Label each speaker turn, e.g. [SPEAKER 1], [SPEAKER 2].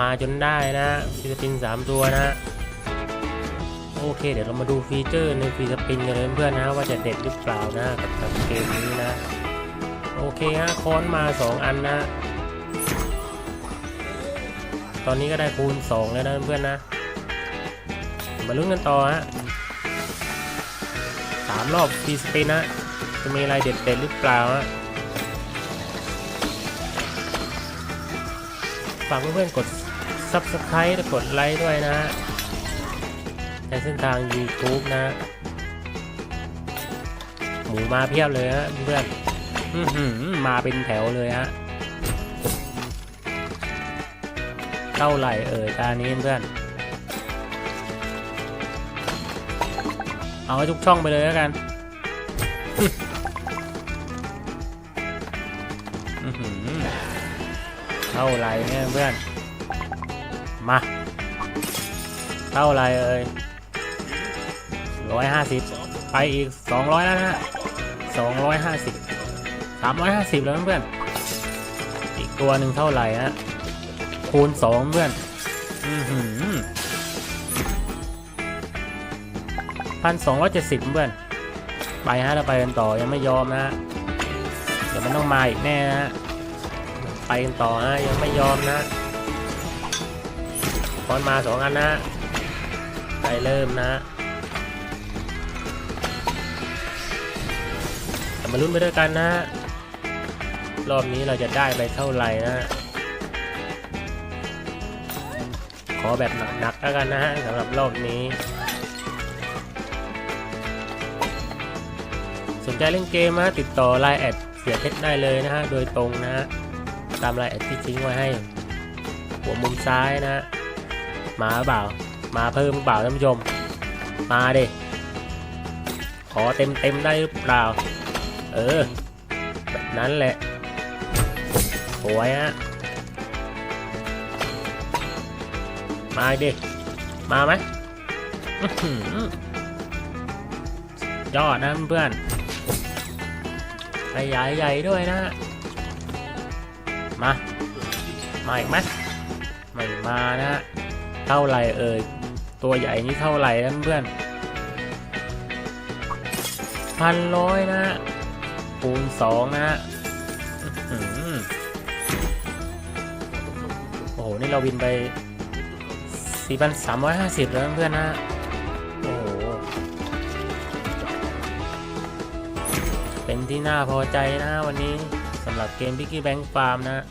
[SPEAKER 1] มาจนได้นะฟีสปินสามตัวนะโอเค เดี๋ยวเรามาดูฟีเจอร์ในฟีสปินกันเลยเพื่อนนะว่าจะเด็ดหรือเปล่านะกับเกมนี้นะ โอเคฮะค้อนมา 2 อันนะ ตอนนี้ก็ได้คูณ 2 แล้วนะเพื่อนนะ มาลุ้นกันต่อฮะสามรอบฟีสปินนะจะมีอะไรเด็ดๆหรือเปล่าฮะฝากเพื่อนๆกด Subscribe และกดไลค์ด้วยนะฮะในเส้นทาง YouTube นะ หมูมาเพียบเลยฮะเพื่อนมาเป็นแถวเลยฮะเท่าไหร่เอ่ยตานี้เพื่อน เอาทุกช่องไปเลยแล้วกันเท่าไหร่เนี่ยเพื่อน มา เท่าไรเอ่ยร้อยห้าสิบไปอีกสองร้อยแล้วนะฮะสองร้อยห้าสิบสามร้อยห้าสิบแล้วเพื่อน อีกตัวหนึ่งเท่าไหร่ฮะคูณสองเพื่อน อือหือพันสองร้อยเจ็ดสิบเพื่อน ไปฮะเราไปกันต่อยังไม่ยอมนะฮะ เดี๋ยวมันต้องมาอีกแน่นะฮะ ไปกันต่อฮะยังไม่ยอมนะ คอนมาสองอันนะไปเริ่มนะมาลุ้นไปด้วยกันนะ รอบนี้เราจะได้ไปเท่าไหร่นะฮะขอแบบหนักๆแล้วกันนะฮะสำหรับรอบนี้ สนใจเล่นเกมนะติดต่อไลน์แอดเสียเพชรได้เลยนะฮะ โดยตรงนะฮะ ตามไลน์แอดที่ทิ้งไว้ให้ หัวมุมซ้ายนะฮะ มาเปล่า มาเพิ่มเปล่าท่านผู้ชม มาดิ ขอเต็มเต็มได้หรือเปล่า เออ แบบนั้นแหละสวยฮะ มาดิ มาไหมยอดนะเพื่อนขยายใหญ่ด้วยนะ มา มาอีกไหมไม่มานะ เท่าไรเอ่ยตัวใหญ่นี่เท่าไหร่นะเพื่อนพันร้อยนะคูณสองนะโอ้โห นี่เราบินไป 4,350 แล้วเพื่อนนะโอ้โห เป็นที่น่าพอใจนะวันนี้สำหรับเกม Piggy Bank Farm นะ